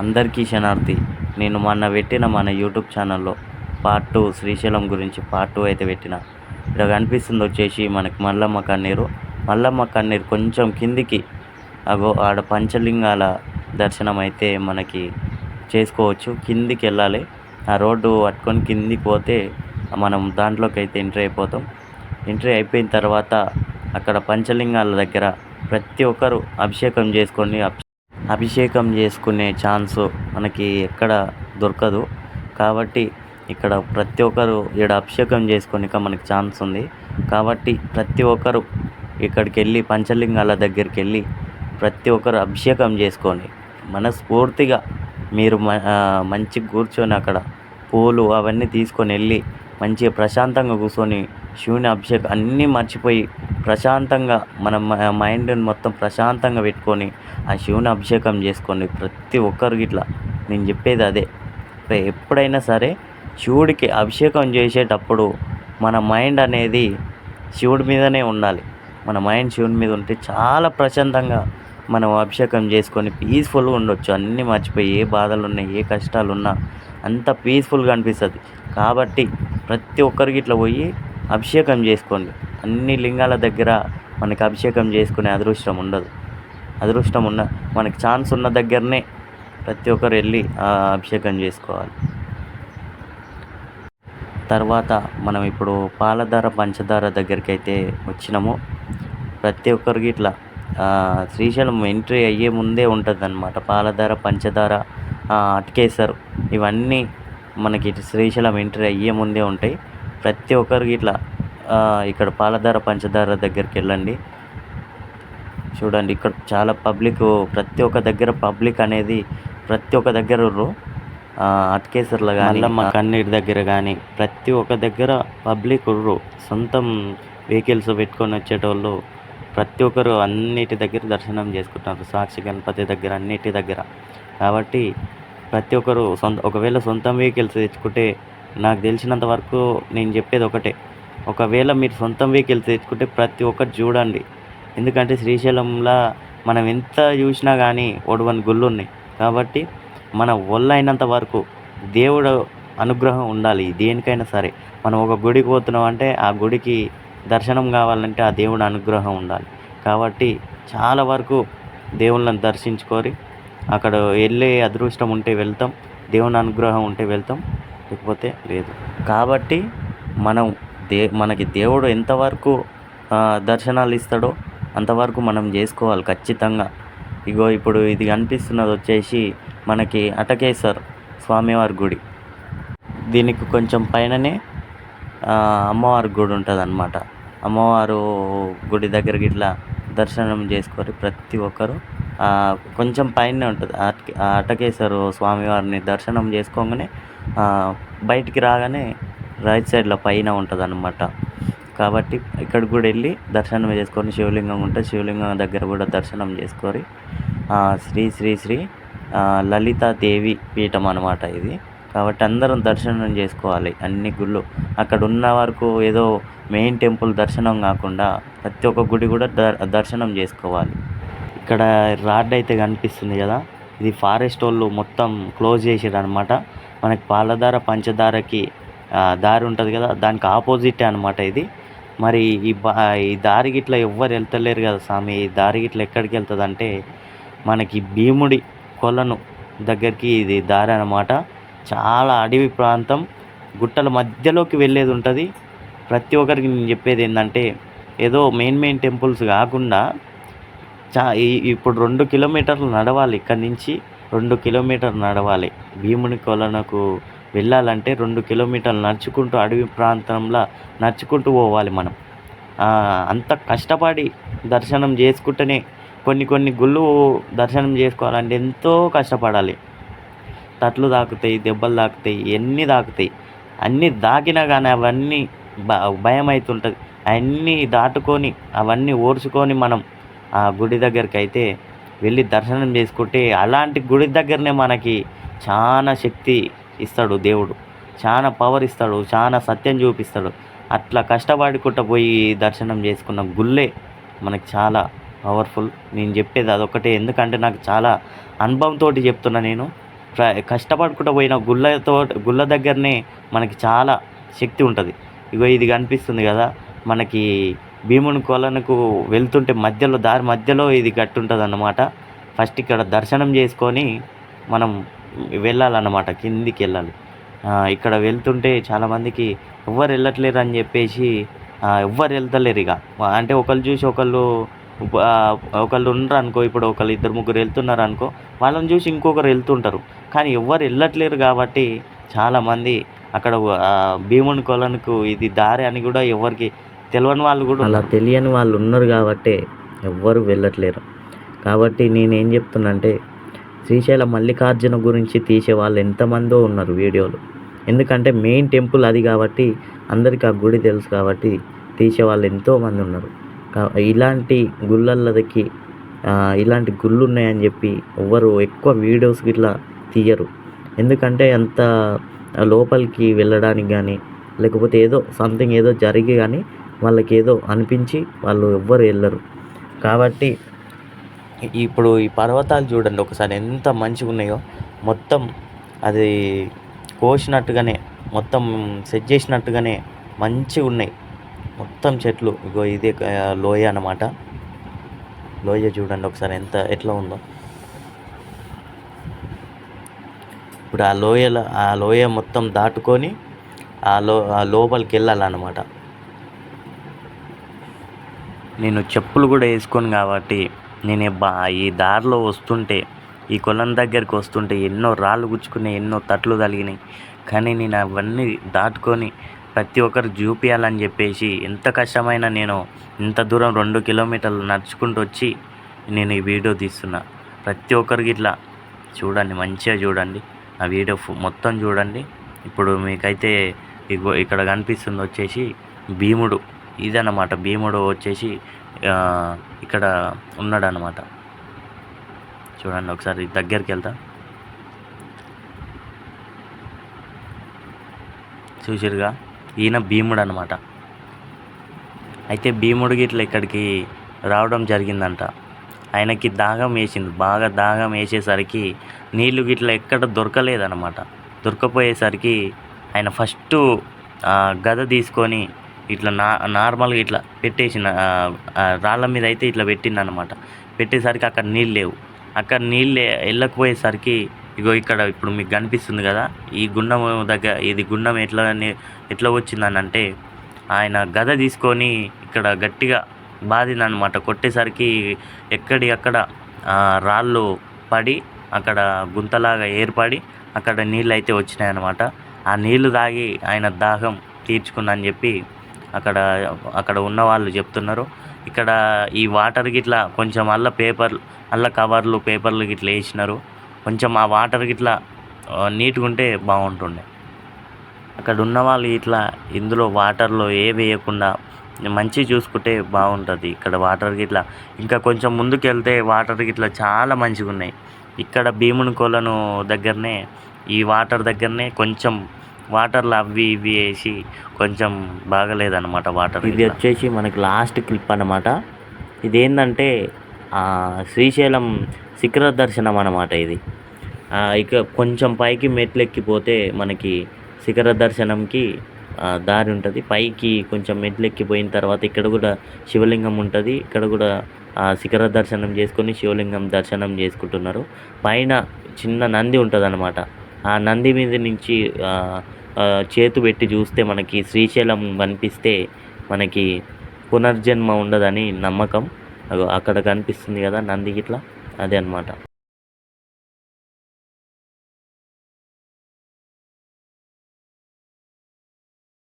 అందరికీ శనార్థి నేను మొన్న పెట్టిన మన యూట్యూబ్ ఛానల్లో పార్ట్ టూ శ్రీశైలం గురించి పార్ట్ టూ అయితే పెట్టిన. ఇక్కడ కనిపిస్తుంది వచ్చేసి మనకి మల్లమ్మ కన్నీరు. మల్లమ్మ కన్నీరు కొంచెం కిందికి అగో ఆడ పంచలింగాల దర్శనం అయితే మనకి చేసుకోవచ్చు. కిందికి వెళ్ళాలి. ఆ రోడ్డు పట్టుకొని కిందికి పోతే మనం దాంట్లోకి అయితే ఎంట్రీ అయిపోతాం. ఎంట్రీ అయిపోయిన తర్వాత అక్కడ పంచలింగాల దగ్గర ప్రతి ఒక్కరు అభిషేకం చేసుకొని అభి- అభిషేకం చేసుకునే ఛాన్స్ మనకి ఎక్కడ దొరకదు. కాబట్టి ఇక్కడ ప్రతి ఒక్కరు ఇక్కడ అభిషేకం చేసుకోనిక మనకి ఛాన్స్ ఉంది. కాబట్టి ప్రతి ఒక్కరు ఇక్కడికి వెళ్ళి పంచలింగాల దగ్గరికి వెళ్ళి ప్రతి ఒక్కరు అభిషేకం చేసుకోండి మనస్ఫూర్తిగా మీరు మంచి కూర్చొని అక్కడ పూలు అవన్నీ తీసుకొని వెళ్ళి మంచిగా ప్రశాంతంగా కూర్చొని శివుని అభిషేకం అన్నీ మర్చిపోయి ప్రశాంతంగా మన మైండ్ని మొత్తం ప్రశాంతంగా పెట్టుకొని ఆ శివుని అభిషేకం చేసుకోండి. ప్రతి ఒక్కరికి ఇట్లా నేను చెప్పేది అదే. ఎప్పుడైనా సరే శివుడికి అభిషేకం చేసేటప్పుడు మన మైండ్ అనేది శివుడి మీదనే ఉండాలి. మన మైండ్ శివుని మీద ఉంటే చాలా ప్రశాంతంగా మనం అభిషేకం చేసుకొని పీస్ఫుల్గా ఉండొచ్చు. అన్నీ మర్చిపోయి ఏ బాధలు ఉన్నాయి ఏ కష్టాలు ఉన్నా అంత పీస్ఫుల్గా అనిపిస్తుంది. కాబట్టి ప్రతి ఒక్కరికి ఇట్లా పోయి అభిషేకం చేసుకోండి. అన్ని లింగాల దగ్గర మనకి అభిషేకం చేసుకునే అదృష్టం ఉండదు. అదృష్టం ఉన్న మనకి ఛాన్స్ ఉన్న దగ్గరనే ప్రతి ఒక్కరు వెళ్ళి అభిషేకం చేసుకోవాలి. తర్వాత మనం ఇప్పుడు పాలధార పంచదార దగ్గరికి అయితే వచ్చినాము. ప్రతి ఒక్కరికి ఇట్లా శ్రీశైలం ఎంట్రీ అయ్యే ముందే ఉంటుంది అనమాట పాలధార పంచదార ఆ, ఇవన్నీ మనకి శ్రీశైలం ఎంట్రీ అయ్యే ముందే ఉంటాయి. ప్రతి ఒక్కరికి ఇట్లా ఇక్కడ పాలధార పంచదార దగ్గరికి వెళ్ళండి. చూడండి ఇక్కడ చాలా పబ్లిక్ ప్రతి ఒక్క దగ్గర పబ్లిక్ అనేది ప్రతి ఒక్క దగ్గర అటకేసర్లో కానీ మా కన్నీటి దగ్గర కానీ ప్రతి ఒక్క దగ్గర పబ్లిక్ ఉర్రు సొంతం వెహికల్స్ పెట్టుకొని వచ్చేటోళ్ళు ప్రతి ఒక్కరు అన్నిటి దగ్గర దర్శనం చేసుకుంటున్నారు. సాక్షి గణపతి దగ్గర అన్నిటి దగ్గర. కాబట్టి ప్రతి ఒక్కరు సొంత ఒకవేళ సొంతం వెహికల్స్ తెచ్చుకుంటే నాకు తెలిసినంత వరకు నేను చెప్పేది ఒకటే. ఒకవేళ మీరు సొంతం వెహికల్ తెచ్చుకుంటే ప్రతి ఒక్కటి చూడండి. ఎందుకంటే శ్రీశైలంలో మనం ఎంత చూసినా కానీ ఒడవని గుళ్ళు ఉన్నాయి. కాబట్టి మన ఒళ్ళు అయినంత వరకు దేవుడు అనుగ్రహం ఉండాలి. దేనికైనా సరే. మనం ఒక గుడికి పోతున్నాం అంటే ఆ గుడికి దర్శనం కావాలంటే ఆ దేవుడి అనుగ్రహం ఉండాలి. కాబట్టి చాలా వరకు దేవుళ్ళని దర్శించుకొని అక్కడ వెళ్ళే అదృష్టం ఉంటే వెళ్తాం. దేవుని అనుగ్రహం ఉంటే వెళ్తాం. లేకపోతే లేదు. కాబట్టి మనం దే మనకి దేవుడు ఎంతవరకు దర్శనాలు ఇస్తాడో అంతవరకు మనం చేసుకోవాలి ఖచ్చితంగా. ఇగో ఇప్పుడు ఇది కనిపిస్తున్నది వచ్చేసి మనకి అటకేశ్వర్ స్వామివారి గుడి. దీనికి కొంచెం పైననే అమ్మవారి గుడి ఉంటుంది అనమాట అమ్మవారు గుడి దగ్గర ఇట్లా దర్శనం చేసుకొని ప్రతి ఒక్కరు కొంచెం పైన ఉంటుంది. అటకేశ్వరు స్వామివారిని దర్శనం చేసుకోగానే బయటికి రాగానే రైట్ సైడ్లో పైన ఉంటుంది అనమాట కాబట్టి ఇక్కడ కూడా వెళ్ళి దర్శనం చేసుకొని శివలింగం ఉంటే శివలింగం దగ్గర కూడా దర్శనం చేసుకొని శ్రీ శ్రీ శ్రీ లలితాదేవి పీఠం అనమాట ఇది. కాబట్టి అందరం దర్శనం చేసుకోవాలి అన్ని గుళ్ళు. అక్కడ ఉన్న వరకు ఏదో మెయిన్ టెంపుల్ దర్శనం కాకుండా ప్రతి ఒక్క గుడి కూడా దర్ దర్శనం చేసుకోవాలి. ఇక్కడ రాడ్ అయితే కనిపిస్తుంది కదా ఇది ఫారెస్ట్ వాళ్ళు మొత్తం క్లోజ్ చేసారు అనమాట మనకి పాలధార పంచదారకి దారి ఉంటుంది కదా దానికి ఆపోజిటే అనమాట ఇది. మరి ఈ బా ఈ దారి గిట్ల ఎవ్వరు వెళ్తలేరు కదా స్వామి. ఈ దారి గిట్ల ఎక్కడికి వెళ్తుంది అంటే మనకి భీముడి కొలను దగ్గరికి ఇది దారి అనమాట చాలా అడవి ప్రాంతం. గుట్టల మధ్యలోకి వెళ్ళేది ఉంటుంది. ప్రతి ఒక్కరికి నేను చెప్పేది ఏంటంటే ఏదో మెయిన్ మెయిన్ టెంపుల్స్ కాకుండా చా ఈ- ఇప్పుడు రెండు కిలోమీటర్లు నడవాలి ఇక్కడి నుంచి. రెండు కిలోమీటర్లు నడవాలి. భీముని కొలనకు వెళ్ళాలంటే రెండు కిలోమీటర్లు నడుచుకుంటూ అడవి ప్రాంతంలో నడుచుకుంటూ పోవాలి మనం. అంత కష్టపడి దర్శనం చేసుకుంటేనే కొన్ని కొన్ని గుళ్ళు దర్శనం చేసుకోవాలంటే ఎంతో కష్టపడాలి. తట్లు తాకుతాయి దెబ్బలు తాకుతాయి ఎన్ని తాకుతాయి అన్నీ దాకినా కానీ అవన్నీ భ భయం అవుతుంటుంది అవన్నీ దాటుకొని అవన్నీ ఓర్చుకొని మనం ఆ గుడి దగ్గరికి అయితే వెళ్ళి దర్శనం చేసుకుంటే అలాంటి గుడి దగ్గరనే మనకి చాలా శక్తి ఇస్తాడు దేవుడు. చాలా పవర్ ఇస్తాడు చాలా సత్యం చూపిస్తాడు. అట్లా కష్టపడుకుంటూ పోయి దర్శనం చేసుకున్న గుళ్ళే మనకి చాలా పవర్ఫుల్ నేను చెప్పేది అదొకటే ఎందుకంటే నాకు చాలా అనుభవంతో చెప్తున్నా నేను. ప్ర- కష్టపడుకుంటూ పోయిన గుళ్ళతో గుళ్ళ దగ్గరనే మనకి చాలా శక్తి ఉంటుంది. ఇగో ఇది కనిపిస్తుంది కదా మనకి భీముని కొలనుకు వెళ్తుంటే మధ్యలో దారి మధ్యలో ఇది గట్టు ఉంటుంది అన్నమాట ఫస్ట్ ఇక్కడ దర్శనం చేసుకొని మనం వెళ్ళాలన్నమాట కిందికి వెళ్ళాలి. ఇక్కడ వెళ్తుంటే చాలామందికి ఎవ్వరు వెళ్ళట్లేరు అని చెప్పేసి ఎవ్వరు వెళ్తలేరు ఇక. అంటే ఒకళ్ళు చూసి ఒకళ్ళు ఒకళ్ళు ఉండరు అనుకో ఇప్పుడు ఒకళ్ళు ఇద్దరు ముగ్గురు వెళ్తున్నారు అనుకో వాళ్ళని చూసి ఇంకొకరు వెళ్తుంటారు. కానీ ఎవ్వరు వెళ్ళట్లేరు కాబట్టి చాలామంది అక్కడ భీముని కొలనుకు ఇది దారి అని కూడా ఎవరికి తెలియని వాళ్ళు కూడా అలా తెలియని వాళ్ళు ఉన్నారు కాబట్టి ఎవ్వరు వెళ్ళట్లేరు. కాబట్టి నేనేం చెప్తున్నా అంటే శ్రీశైలం మల్లికార్జున గురించి తీసే వాళ్ళు ఎంతమందో ఉన్నారు వీడియోలు. ఎందుకంటే మెయిన్ టెంపుల్ అది కాబట్టి అందరికీ ఆ గుడి తెలుసు కాబట్టి తీసే వాళ్ళు ఎంతోమంది ఉన్నారు. ఇలాంటి గుళ్ళల్లకి ఇలాంటి గుళ్ళు ఉన్నాయని చెప్పి ఎవ్వరు ఎక్కువ వీడియోస్ ఇట్లా తీయరు. ఎందుకంటే అంత లోపలికి వెళ్ళడానికి కానీ లేకపోతే ఏదో సంథింగ్ ఏదో జరిగి కానీ వాళ్ళకి ఏదో అనిపించి వాళ్ళు ఎవ్వరు వెళ్ళరు. కాబట్టి ఇప్పుడు ఈ పర్వతాలు చూడండి ఒకసారి ఎంత మంచిగా ఉన్నాయో. మొత్తం అది కోసినట్టుగానే మొత్తం సెట్ చేసినట్టుగానే మంచిగా ఉన్నాయి. మొత్తం చెట్లు. ఇగో ఇదే లోయ అన్నమాట. లోయ చూడండి ఒకసారి ఎంత ఎట్లా ఉందో. ఇప్పుడు ఆ లోయల ఆ లోయ మొత్తం దాటుకొని ఆ లో ఆ లోపలికి వెళ్ళాలన్నమాట. నేను చెప్పులు కూడా వేసుకోను కాబట్టి నేను బా ఈ దారిలో వస్తుంటే ఈ కొలం దగ్గరికి వస్తుంటే ఎన్నో రాళ్ళు గుచ్చుకున్నాయి ఎన్నో తట్లు తగిలినాయి. కానీ నేను అవన్నీ దాటుకొని ప్రతి ఒక్కరు చూపించాలని చెప్పేసి ఎంత కష్టమైనా నేను ఇంత దూరం రెండు కిలోమీటర్లు నడుచుకుంటూ వచ్చి నేను ఈ వీడియో తీస్తున్నా. ప్రతి ఒక్కరికి ఇట్లా చూడండి మంచిగా చూడండి. ఆ వీడియో మొత్తం చూడండి. ఇప్పుడు మీకైతే ఇగో ఇక్కడ కనిపిస్తుంది వచ్చేసి భీముడు. ఇదన్నమాట. భీముడు వచ్చేసి ఇక్కడ ఉన్నాడు అనమాట చూడండి ఒకసారి దగ్గరికి వెళ్తా. చూసిరుగా? ఈయన భీముడు అనమాట అయితే భీముడు ఇట్లా ఇక్కడికి రావడం జరిగిందంట. ఆయనకి దాహం వేసింది. బాగా దాహం వేసేసరికి నీళ్ళు గిట్ల ఎక్కడ దొరకలేదన్నమాట. దొరకపోయేసరికి ఆయన ఫస్ట్ గద తీసుకొని ఇట్లా నా నార్మల్గా ఇట్లా పెట్టేసిన రాళ్ళ మీద అయితే ఇట్లా పెట్టిందనమాట పెట్టేసరికి అక్కడ నీళ్ళు లేవు. అక్కడ నీళ్ళు వెళ్ళకపోయేసరికి ఇగో ఇక్కడ ఇప్పుడు మీకు కనిపిస్తుంది కదా ఈ గుండం దగ్గర ఇది గుండం ఎట్లా అని- ఎట్లా వచ్చిందని అంటే ఆయన గద తీసుకొని ఇక్కడ గట్టిగా బాధిందనమాట కొట్టేసరికి ఎక్కడి అక్కడ రాళ్ళు పడి అక్కడ గుంతలాగా ఏర్పడి అక్కడ నీళ్ళు అయితే వచ్చినాయన్నమాట. ఆ నీళ్ళు తాగి ఆయన దాహం తీర్చుకుందని చెప్పి అక్కడ అక్కడ ఉన్న వాళ్ళు చెప్తున్నారు. ఇక్కడ ఈ వాటర్ గిట్ల కొంచెం అల్ల పేపర్ అల్ల కవర్లు పేపర్లు గిట్ల వేసినారు. కొంచెం ఆ వాటర్ గిట్ల నీట్గా ఉంటే బాగుంటుండే. అక్కడ ఉన్న వాళ్ళు ఇట్లా ఇందులో వాటర్లో ఏ వేయకుండా మంచి చూసుకుంటే బాగుంటుంది. ఇక్కడ వాటర్ గిట్ల ఇంకా కొంచెం ముందుకు వెళ్తే వాటర్ గిట్ల చాలా మంచిగా ఉన్నాయి ఇక్కడ భీముని కొలను దగ్గరనే ఈ వాటర్ దగ్గరనే కొంచెం వాటర్లు అవి ఇవి వేసి కొంచెం బాగలేదన్నమాట వాటర్ ఇది వచ్చేసి మనకి లాస్ట్ క్లిప్ అన్నమాట. ఇదేంటంటే శ్రీశైలం శిఖర దర్శనం అన్నమాట ఇది. ఇక కొంచెం పైకి మెట్లు ఎక్కిపోతే మనకి శిఖర దర్శనంకి దారి ఉంటుంది. పైకి కొంచెం మెట్లు ఎక్కిపోయిన తర్వాత ఇక్కడ కూడా శివలింగం ఉంటుంది. ఇక్కడ కూడా శిఖర దర్శనం చేసుకొని శివలింగం దర్శనం చేసుకుంటున్నారు. పైన చిన్న నంది ఉంటుంది అనమాట ఆ నంది మీద నుంచి చేతు పెట్టి చూస్తే మనకి శ్రీశైలం కనిపిస్తే మనకి పునర్జన్మ ఉండదని నమ్మకం. అక్కడ కనిపిస్తుంది కదా నంది గిట్లా? అదే అన్నమాట.